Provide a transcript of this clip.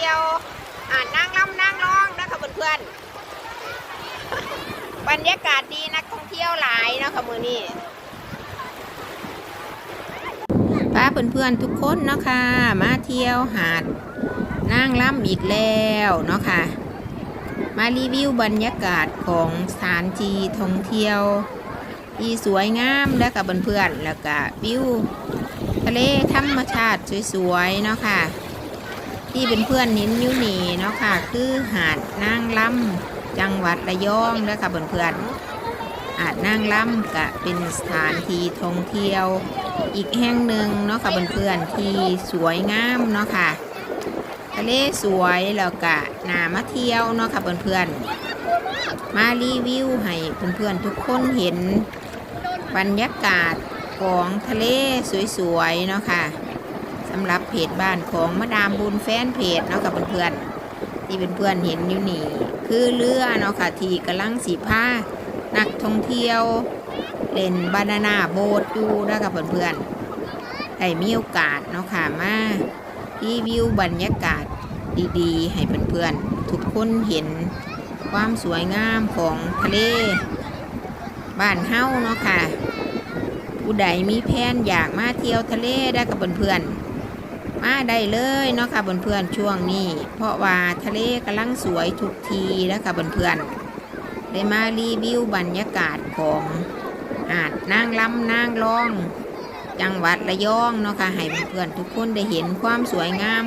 ที่ยวอ่านั่งล่ำนั่งร้องนะคะเพื่อนๆบรรยากาศดีนักท่องเที่ยวหลายนะคะมือนี้ป้าเพื่อนๆทุกคนนะค่ะมาเที่ยวหาดนั่งล่ำอีกแล้วเนาะค่ะมารีวิวบรรยากาศของสถานที่ท่องเที่ยว ที่สวยงามและกับเพื่อนๆแล้วก็วิวทะเลธรรมชาติสวยๆเนาะค่ะ ที่เป็นเพื่อนนิ้นยูนีเนาะค่ะ คือหาดนางลำจังหวัดระยองแล้วค่ะเพื่อนๆหาดนางลำก็เป็นสถานที่ท่องเที่ยว อีกแห่งหนึ่งเนาะค่ะเพื่อนๆที่สวยงามเนาะค่ะทะเลสวยแล้วก็นามาเที่ยวเนาะค่ะเพื่อนๆมารีวิวให้เพื่อนๆทุกคนเห็นบรรยากาศของทะเลสวยๆเนาะค่ะ สำหรับเพจบ้านของมาดามบุญแฟนเพจเนาะค่ะเพื่อนๆที่เพื่อนๆเห็นอยู่นี่ คือเรือเนาะค่ะที่กำลังสีผ้านักท่องเที่ยว เล่นบานาน่าโบ๊ทอยู่นะค่ะเพื่อนๆได้มีโอกาสเนาะค่ะมารีวิวบรรยากาศดีๆ ให้เพื่อนๆทุกคนเห็นความสวยงามของทะเล บ้านเฮ้าเนาะค่ะผู้ใดมีแผนอยากมาเที่ยวทะเลได้กับเพื่อนๆ มาได้เลยเนาะค่ะเพื่อนๆช่วงนี้ เพราะว่าทะเลกำลังสวยทุกทีแล้วค่ะเพื่อนๆได้มารีวิวบรรยากาศของหาดนางลำนางรอง จังหวัดระยองเนาะค่ะให้เพื่อนๆทุกคนได้เห็นความสวยงาม